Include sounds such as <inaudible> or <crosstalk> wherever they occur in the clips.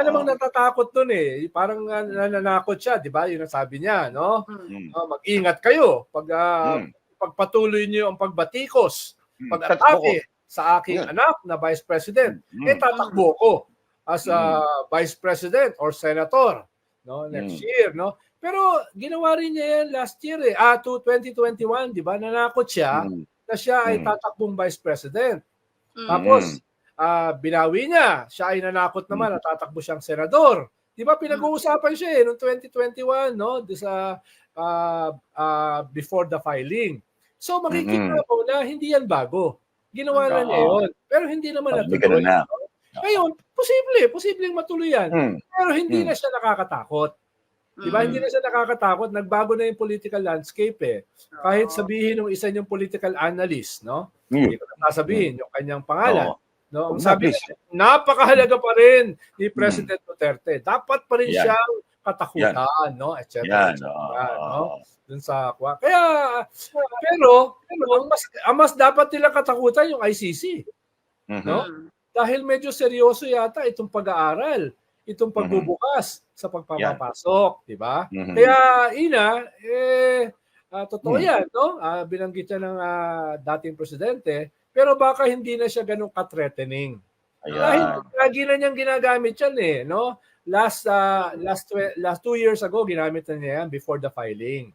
nga namang natatakot dun eh. Parang uh, nananakot siya, di ba? Yun ang sabi niya, no? Mm. Ah, mag-ingat kayo pag ah, Mm. pagpatuloy niyo ang pagbatikos, Mm. pag-atake sa aking Yan. anak na Vice President. Mm. Eh tatakbo ko as a Vice President or Senator no next Mm. year, no? Pero ginawa rin niya yan last year eh. Ah, to 2021, di ba? Nanakot siya Mm. na siya ay Mm. tatakbong Vice President. Mm. Tapos, ah binawi niya. Siya ay nanakot naman na tatakbo siyang senador. Di ba pinag-uusapan siya eh noong 2021 no, di sa ah, ah, before the filing. So makikita Mm-mm. mo na hindi yan bago. Ginawa na niya yun. Pero hindi naman natuloy. na. Ngayon, posible, posibleng matuloy yan. Mm. Pero hindi Mm. na siya nakakatakot. Di ba? Mm. Hindi na siya nakakatakot. Nagbago na yung political landscape eh. Kahit sabihin ng isa niyong political analyst, no? Mm. Hindi ko na sasabihin yung kanyang pangalan. No, ang Huwag na, sabi niya, napakahalaga pa rin ni President Duterte. Dapat pa rin Yan. siyang katakutan, no? Et cetera, Yan. et cetera, oo. no? Dun sa kwa. Kaya pero, pero ang mas ang mas dapat nila katakutan yung ICC Mhm. no? Mm. dahil medyo seryoso yata itong pag-aaral, itong pagbubukas sa pagpapapasok, di ba? Mhm. Kaya ina eh ah, totoo Hmm. 'yan, no? Ah, binanggit siya ng ah, dating presidente, pero baka hindi na siya ganun ka-threatening. Dahil Ayan. lagi na niyang ginagamit 'yan eh, no? Last ah, last twe- last two years ago ginamit na niya yan before the filing.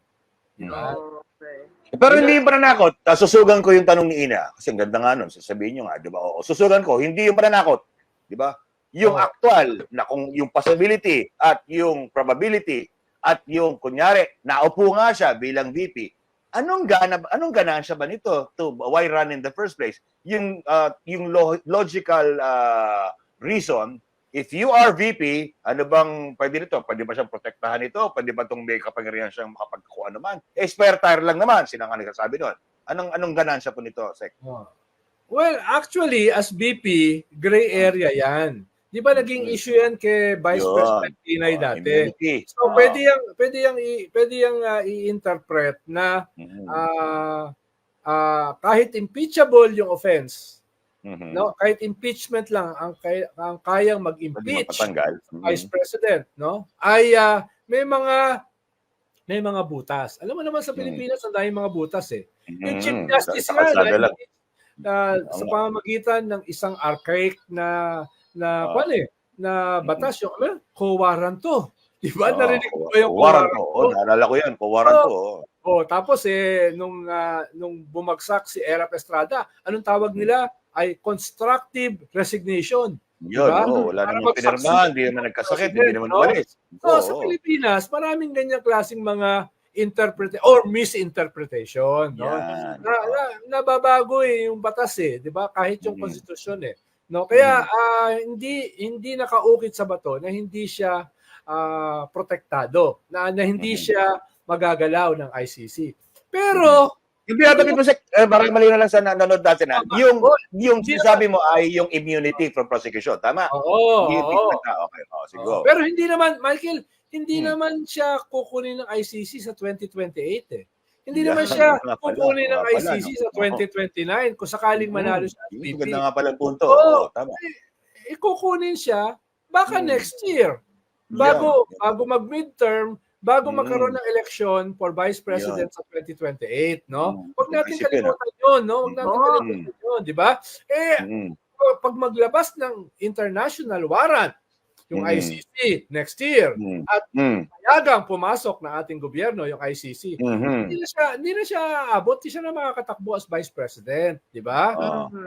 Di ba? Okay. Pero hindi yung pananakot. Susugan ko yung tanong ni Ina. Kasi ang ganda nga nun. Sasabihin nyo nga, di ba? Oo. Susugan ko, hindi yung pananakot. Di ba? Yung Oo. actual, na kung yung possibility at yung probability at yung, kunyari, naupo nga siya bilang VP, anong gana anong ganansya ba nito to why run in the first place? Yung ah, yung lo- logical ah, reason if you are VP ano bang pwede nito? Pwede ba siyang protektahan ito? Pwede ba tong may kapangyarihan siyang makapagkuha naman? Eh spare tire lang naman sila nga nagsasabi doon anong anong ganansya po nito sec? Oh. Well, actually, as BP, gray area yan. Di ba naging issue yan kay Vice Yun. President Tinay Ah, dati? immunity. So, Ah. pwede yang pwede yang i- pwede yang ah, i-interpret na ah, ah, kahit impeachable yung offense, Mhm. no? Kahit impeachment lang ang kay, ang kayang mag-impeach Mhm. Vice President, no? Ay ah, may mga may mga butas. Alam mo naman sa Mm. Pilipinas, ang daming mga butas eh. Yung Mhm. Chief Justice nga, na, na- sa pamamagitan ng isang archaic na na Ah. kwan eh, na batas yung ano, co-warrant to. <laughs> Di ba? Oo, Narinig ko yung Waran co-warrant to. Oh, naalala ko yan. Kuwaran to. oh. Oh, tapos eh nung ah, nung bumagsak si Erap Estrada, anong tawag nila ay constructive resignation. Yun, Diba? oh, wala Para namang pinirmahan, hindi naman nagkasakit, hindi naman No? umalis. So sa Oo. Pilipinas, maraming ganyang klaseng mga interpret or misinterpretation, no? Na, na, nababago eh yung batas eh, 'di ba? Kahit yung Mhm. konstitusyon eh. No, kaya Mhm. ah, hindi hindi nakaukit sa bato na hindi siya ah, protektado, na, na hindi Mhm. siya magagalaw ng ICC. Pero Yung binabanggit mo, Sek, eh, parang mali na lang sa nanonood natin, ha? Tama. Yung, yung sinasabi mo ay yung immunity from prosecution, tama? oo, Hindi oo. na, okay, oh. Oo. Pero hindi naman, Michael, hindi Hmm. naman siya kukunin ng ICC sa 2028 eh. Hindi Yan, naman siya kukunin ng nga pala, ICC no? sa 2029 kung sakaling manalo Hmm. Yung VP. Maganda nga pala punto. Oo. Oo, tama. Ikukunin siya baka Hmm. next year. Bago Yan. bago mag-midterm, bago Hmm. magkaroon ng eleksyon for Vice President sa 2028, no? Hmm. Huwag natin Isipin, kalimutan 'yon, no? Huwag natin kalimutan 'yon, 'di ba? Eh Mm. pag maglabas ng international warrant yung Hmm. ICC next year, Mm. At Mm. payagang pumasok na ating gobyerno, yung ICC, Mhm. hindi na siya, hindi na siya hindi siya na makakatakbo as Vice President, di ba? Mhm.